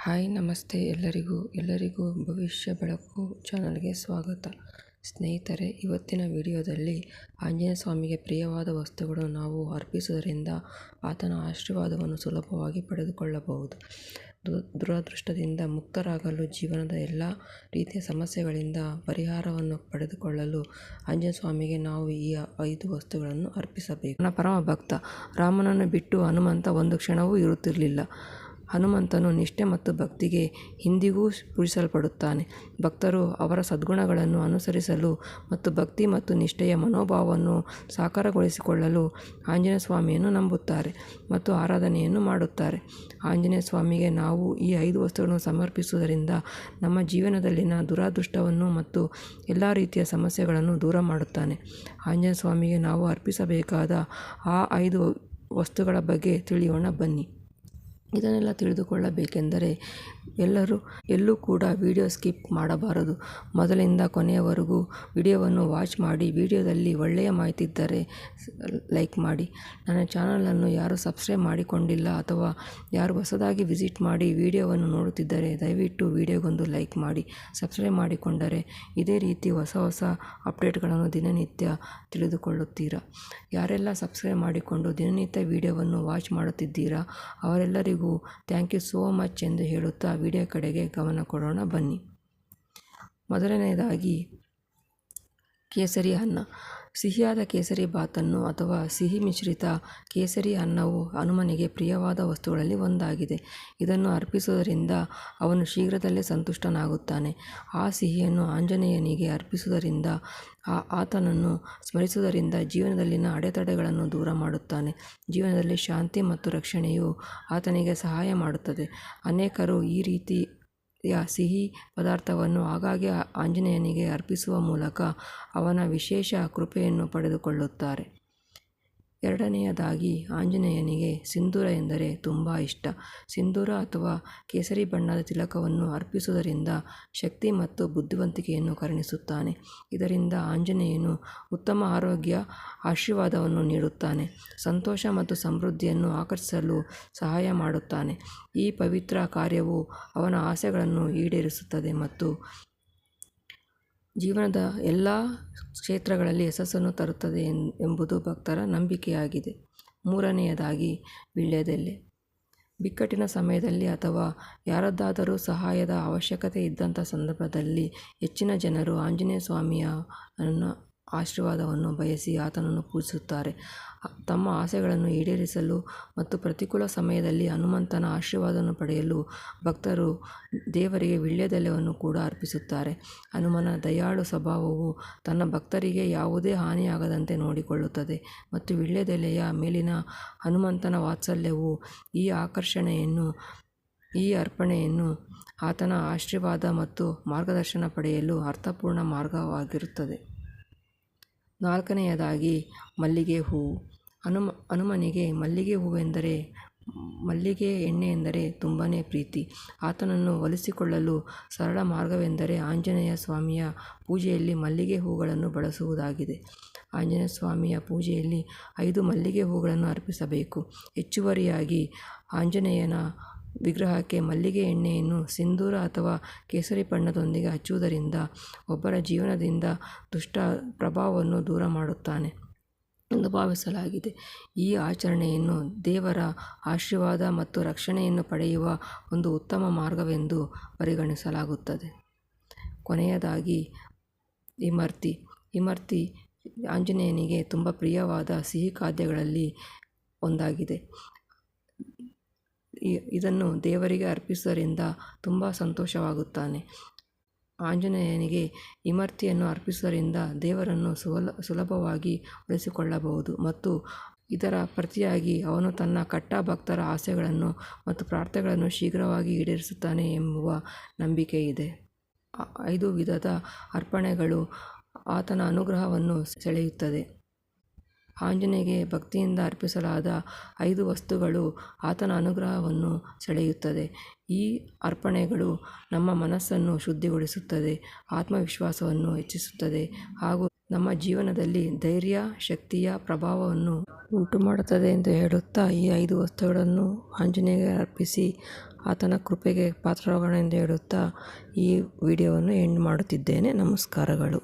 Hi, ನಮಸ್ತೆ ಎಲ್ಲರಿಗೂ. ಎಲ್ಲರಿಗೂ ಭವಿಷ್ಯ ಬೆಳಕು ಚಾನಲ್ಗೆ ಸ್ವಾಗತ. ಸ್ನೇಹಿತರೆ, ಇವತ್ತಿನ ವಿಡಿಯೋದಲ್ಲಿ ಆಂಜನೇಯ ಸ್ವಾಮಿಗೆ ಪ್ರಿಯವಾದ ವಸ್ತುಗಳನ್ನು ನಾವು ಅರ್ಪಿಸುವುದರಿಂದ ಆತನ ಆಶೀರ್ವಾದವನ್ನು ಸುಲಭವಾಗಿ ಪಡೆದುಕೊಳ್ಳಬಹುದು. ದುರದೃಷ್ಟದಿಂದ ಮುಕ್ತರಾಗಲು ಜೀವನದ ಎಲ್ಲ ರೀತಿಯ ಸಮಸ್ಯೆಗಳಿಂದ ಪರಿಹಾರವನ್ನು ಪಡೆದುಕೊಳ್ಳಲು ಆಂಜನೇಯ ಸ್ವಾಮಿಗೆ ನಾವು ಈ ಐದು ವಸ್ತುಗಳನ್ನು ಅರ್ಪಿಸಬೇಕು. ಪರಮ ಭಕ್ತ ರಾಮನನ್ನು ಬಿಟ್ಟು ಹನುಮಂತ ಒಂದು ಕ್ಷಣವೂ ಇರುತ್ತಿರಲಿಲ್ಲ. ಹನುಮಂತನು ನಿಷ್ಠೆ ಮತ್ತು ಭಕ್ತಿಗೆ ಇಂದಿಗೂ ಪೂಜಿಸಲ್ಪಡುತ್ತಾನೆ. ಭಕ್ತರು ಅವರ ಸದ್ಗುಣಗಳನ್ನು ಅನುಸರಿಸಲು ಮತ್ತು ಭಕ್ತಿ ಮತ್ತು ನಿಷ್ಠೆಯ ಮನೋಭಾವವನ್ನು ಸಾಕಾರಗೊಳಿಸಿಕೊಳ್ಳಲು ಆಂಜನೇಯ ಸ್ವಾಮಿಯನ್ನು ನಂಬುತ್ತಾರೆ ಮತ್ತು ಆರಾಧನೆಯನ್ನು ಮಾಡುತ್ತಾರೆ. ಆಂಜನೇಯ ಸ್ವಾಮಿಗೆ ನಾವು ಈ ಐದು ವಸ್ತುಗಳನ್ನು ಸಮರ್ಪಿಸುವುದರಿಂದ ನಮ್ಮ ಜೀವನದಲ್ಲಿನ ದುರಾದೃಷ್ಟವನ್ನು ಮತ್ತು ಎಲ್ಲ ರೀತಿಯ ಸಮಸ್ಯೆಗಳನ್ನು ದೂರ ಮಾಡುತ್ತಾನೆ. ಆಂಜನೇಯ ಸ್ವಾಮಿಗೆ ನಾವು ಅರ್ಪಿಸಬೇಕಾದ ಆ ಐದು ವಸ್ತುಗಳ ಬಗ್ಗೆ ತಿಳಿಯೋಣ ಬನ್ನಿ. ಇದನ್ನೆಲ್ಲ ತಿಳಿದುಕೊಳ್ಳಬೇಕೆಂದರೆ ಎಲ್ಲರೂ ಎಲ್ಲೂ ಕೂಡ ವಿಡಿಯೋ ಸ್ಕಿಪ್ ಮಾಡಬಾರದು. ಮೊದಲಿಂದ ಕೊನೆಯವರೆಗೂ ವಿಡಿಯೋವನ್ನು ವಾಚ್ ಮಾಡಿ, ವಿಡಿಯೋದಲ್ಲಿ ಒಳ್ಳೆಯ ಮಾಹಿತಿ ಇದ್ದರೆ ಲೈಕ್ ಮಾಡಿ. ನನ್ನ ಚಾನಲನ್ನು ಯಾರು ಸಬ್ಸ್ಕ್ರೈಬ್ ಮಾಡಿಕೊಂಡಿಲ್ಲ ಅಥವಾ ಯಾರು ಹೊಸದಾಗಿ ವಿಸಿಟ್ ಮಾಡಿ ವಿಡಿಯೋವನ್ನು ನೋಡುತ್ತಿದ್ದರೆ ದಯವಿಟ್ಟು ವಿಡಿಯೋಗೊಂದು ಲೈಕ್ ಮಾಡಿ, ಸಬ್ಸ್ಕ್ರೈಬ್ ಮಾಡಿಕೊಂಡರೆ ಇದೇ ರೀತಿ ಹೊಸ ಹೊಸ ಅಪ್ಡೇಟ್ಗಳನ್ನು ದಿನನಿತ್ಯ ತಿಳಿದುಕೊಳ್ಳುತ್ತೀರಾ? ಯಾರೆಲ್ಲ ಸಬ್ಸ್ಕ್ರೈಬ್ ಮಾಡಿಕೊಂಡು ದಿನನಿತ್ಯ ವಿಡಿಯೋವನ್ನು ವಾಚ್ ಮಾಡುತ್ತಿದ್ದೀರಾ? ಅವರೆಲ್ಲರಿಗೂ ಥ್ಯಾಂಕ್ ಯು ಸೋ ಮಚ್ ಎಂದು ಹೇಳುತ್ತಾ ವಿಡಿಯೋ ಕಡೆಗೆ ಗಮನ ಕೊಡೋಣ ಬನ್ನಿ. ಮೊದಲನೆಯದಾಗಿ ಕೇಸರಿ ಅನ್ನ. ಸಿಹಿಯಾದ ಕೇಸರಿ ಬಾತನ್ನು ಅಥವಾ ಸಿಹಿ ಮಿಶ್ರಿತ ಕೇಸರಿ ಅನ್ನವು ಹನುಮನಿಗೆ ಪ್ರಿಯವಾದ ವಸ್ತುಗಳಲ್ಲಿ ಒಂದಾಗಿದೆ. ಇದನ್ನು ಅರ್ಪಿಸುವುದರಿಂದ ಅವನು ಶೀಘ್ರದಲ್ಲೇ ಸಂತುಷ್ಟನಾಗುತ್ತಾನೆ. ಆ ಸಿಹಿಯನ್ನು ಆಂಜನೇಯನಿಗೆ ಅರ್ಪಿಸುವುದರಿಂದ, ಆ ಆತನನ್ನು ಸ್ಮರಿಸುವುದರಿಂದ ಜೀವನದಲ್ಲಿನ ಅಡೆತಡೆಗಳನ್ನು ದೂರ ಮಾಡುತ್ತಾನೆ. ಜೀವನದಲ್ಲಿ ಶಾಂತಿ ಮತ್ತು ರಕ್ಷಣೆಯು ಆತನಿಗೆ ಸಹಾಯ ಮಾಡುತ್ತದೆ. ಅನೇಕರು ಈ ರೀತಿ ಯ ಸಿಹಿ ಪದಾರ್ಥವನ್ನು ಆಗಾಗ್ಗೆ ಆಂಜನೇಯನಿಗೆ ಅರ್ಪಿಸುವ ಮೂಲಕ ಅವನ ವಿಶೇಷ ಕೃಪೆಯನ್ನು ಪಡೆದುಕೊಳ್ಳುತ್ತಾರೆ. ಎರಡನೆಯದಾಗಿ ಆಂಜನೇಯನಿಗೆ ಸಿಂಧೂರ ಎಂದರೆ ತುಂಬ ಇಷ್ಟ. ಸಿಂಧೂರ ಅಥವಾ ಕೇಸರಿ ಬಣ್ಣದ ತಿಲಕವನ್ನು ಅರ್ಪಿಸುವುದರಿಂದ ಶಕ್ತಿ ಮತ್ತು ಬುದ್ಧಿವಂತಿಕೆಯನ್ನು ಕರುಣಿಸುತ್ತಾನೆ. ಇದರಿಂದ ಆಂಜನೇಯನು ಉತ್ತಮ ಆರೋಗ್ಯ, ಆಶೀರ್ವಾದವನ್ನು ನೀಡುತ್ತಾನೆ. ಸಂತೋಷ ಮತ್ತು ಸಮೃದ್ಧಿಯನ್ನು ಆಕರ್ಷಿಸಲು ಸಹಾಯ ಮಾಡುತ್ತಾನೆ. ಈ ಪವಿತ್ರ ಕಾರ್ಯವು ಅವನ ಆಸೆಗಳನ್ನು ಈಡೇರಿಸುತ್ತದೆ ಮತ್ತು ಜೀವನದ ಎಲ್ಲ ಕ್ಷೇತ್ರಗಳಲ್ಲಿ ಯಶಸ್ಸನ್ನು ತರುತ್ತದೆ ಎಂಬುದು ಭಕ್ತರ ನಂಬಿಕೆಯಾಗಿದೆ. ಮೂರನೆಯದಾಗಿ ವೀಳ್ಯದೆಲೆ ಬಿಕ್ಕಟ್ಟಿನ ಸಮಯದಲ್ಲಿ ಅಥವಾ ಯಾರದ್ದಾದರೂ ಸಹಾಯದ ಅವಶ್ಯಕತೆ ಇದ್ದಂಥ ಸಂದರ್ಭದಲ್ಲಿ ಹೆಚ್ಚಿನ ಜನರು ಆಂಜನೇಯ ಸ್ವಾಮಿಯ ಆಶೀರ್ವಾದವನ್ನು ಬಯಸಿ ಆತನನ್ನು ಪೂಜಿಸುತ್ತಾರೆ. ತಮ್ಮ ಆಸೆಗಳನ್ನು ಈಡೇರಿಸಲು ಮತ್ತು ಪ್ರತಿಕೂಲ ಸಮಯದಲ್ಲಿ ಹನುಮಂತನ ಆಶೀರ್ವಾದವನ್ನು ಪಡೆಯಲು ಭಕ್ತರು ದೇವರಿಗೆ ವೀಳ್ಯದೆಲೆಯನ್ನು ಕೂಡ ಅರ್ಪಿಸುತ್ತಾರೆ. ಹನುಮನ ದಯಾಳು ಸ್ವಭಾವವು ತನ್ನ ಭಕ್ತರಿಗೆ ಯಾವುದೇ ಹಾನಿಯಾಗದಂತೆ ನೋಡಿಕೊಳ್ಳುತ್ತದೆ ಮತ್ತು ವೀಳ್ಯದೆಲೆಯ ಮೇಲಿನ ಹನುಮಂತನ ವಾತ್ಸಲ್ಯವು ಈ ಆಕರ್ಷಣೆಯನ್ನು, ಈ ಅರ್ಪಣೆಯನ್ನು ಆತನ ಆಶೀರ್ವಾದ ಮತ್ತು ಮಾರ್ಗದರ್ಶನ ಪಡೆಯಲು ಅರ್ಥಪೂರ್ಣ ಮಾರ್ಗವಾಗಿರುತ್ತದೆ. ನಾಲ್ಕನೆಯದಾಗಿ ಮಲ್ಲಿಗೆ ಹೂವು. ಹನುಮ ಹನುಮನಿಗೆ ಮಲ್ಲಿಗೆ ಹೂವೆಂದರೆ, ಮಲ್ಲಿಗೆ ಎಣ್ಣೆ ಎಂದರೆ ತುಂಬಾ ಪ್ರೀತಿ. ಆತನನ್ನು ಒಲಿಸಿಕೊಳ್ಳಲು ಸರಳ ಮಾರ್ಗವೆಂದರೆ ಆಂಜನೇಯ ಸ್ವಾಮಿಯ ಪೂಜೆಯಲ್ಲಿ ಮಲ್ಲಿಗೆ ಹೂಗಳನ್ನು ಬಳಸುವುದಾಗಿದೆ. ಆಂಜನೇಯ ಸ್ವಾಮಿಯ ಪೂಜೆಯಲ್ಲಿ ಐದು ಮಲ್ಲಿಗೆ ಹೂಗಳನ್ನು ಅರ್ಪಿಸಬೇಕು. ಹೆಚ್ಚುವರಿಯಾಗಿ ಆಂಜನೇಯನ ವಿಗ್ರಹಕ್ಕೆ ಮಲ್ಲಿಗೆ ಎಣ್ಣೆಯನ್ನು ಸಿಂಧೂರ ಅಥವಾ ಕೇಸರಿ ಬಣ್ಣದೊಂದಿಗೆ ಹಚ್ಚುವುದರಿಂದ ಒಬ್ಬರ ಜೀವನದಿಂದ ದುಷ್ಟ ಪ್ರಭಾವವನ್ನು ದೂರ ಮಾಡುತ್ತಾನೆ. ಎಂದು ಭಾವಿಸಲಾಗಿದೆ. ಈ ಆಚರಣೆಯನ್ನು ದೇವರ ಆಶೀರ್ವಾದ ಮತ್ತು ರಕ್ಷಣೆಯನ್ನು ಪಡೆಯುವ ಒಂದು ಉತ್ತಮ ಮಾರ್ಗವೆಂದು ಪರಿಗಣಿಸಲಾಗುತ್ತದೆ. ಕೊನೆಯದಾಗಿ, ಇಮರ್ತಿ. ಇಮರ್ತಿ ಆಂಜನೇಯನಿಗೆ ತುಂಬ ಪ್ರಿಯವಾದ ಸಿಹಿ ಖಾದ್ಯಗಳಲ್ಲಿ ಒಂದಾಗಿದೆ. ಇದನ್ನು ದೇವರಿಗೆ ಅರ್ಪಿಸುವುದರಿಂದ ತುಂಬ ಸಂತೋಷವಾಗುತ್ತಾನೆ. ಆಂಜನೇಯನಿಗೆ ಇಮರ್ತಿಯನ್ನು ಅರ್ಪಿಸುವುದರಿಂದ ದೇವರನ್ನು ಸುಲ ಸುಲಭವಾಗಿ ಉಳಿಸಿಕೊಳ್ಳಬಹುದು ಮತ್ತು ಇದರ ಪ್ರತಿಯಾಗಿ ಅವನು ತನ್ನ ಕಟ್ಟ ಭಕ್ತರ ಆಸೆಗಳನ್ನು ಮತ್ತು ಪ್ರಾರ್ಥನೆಗಳನ್ನು ಶೀಘ್ರವಾಗಿ ಈಡೇರಿಸುತ್ತಾನೆ ಎಂಬುವ ನಂಬಿಕೆ ಇದೆ. ಐದು ವಿಧದ ಅರ್ಪಣೆಗಳು ಆತನ ಅನುಗ್ರಹವನ್ನು ಸೆಳೆಯುತ್ತದೆ. ಆಂಜನೇಯಗೆ ಭಕ್ತಿಯಿಂದ ಅರ್ಪಿಸಲಾದ ಐದು ವಸ್ತುಗಳು ಆತನ ಅನುಗ್ರಹವನ್ನು ಸೆಳೆಯುತ್ತದೆ. ಈ ಅರ್ಪಣೆಗಳು ನಮ್ಮ ಮನಸ್ಸನ್ನು ಶುದ್ಧಿಗೊಳಿಸುತ್ತದೆ, ಆತ್ಮವಿಶ್ವಾಸವನ್ನು ಹೆಚ್ಚಿಸುತ್ತದೆ ಹಾಗೂ ನಮ್ಮ ಜೀವನದಲ್ಲಿ ಧೈರ್ಯ, ಶಕ್ತಿಯ ಪ್ರಭಾವವನ್ನು ಉಂಟು ಮಾಡುತ್ತದೆ ಎಂದು ಹೇಳುತ್ತಾ ಈ ಐದು ವಸ್ತುಗಳನ್ನು ಆಂಜನೇಯಗೆ ಅರ್ಪಿಸಿ ಆತನ ಕೃಪೆಗೆ ಪಾತ್ರರಾಗೋಣ ಎಂದು ಹೇಳುತ್ತಾ ಈ ವಿಡಿಯೋವನ್ನು ಎಂಡ್ ಮಾಡುತ್ತಿದ್ದೇನೆ. ನಮಸ್ಕಾರಗಳು.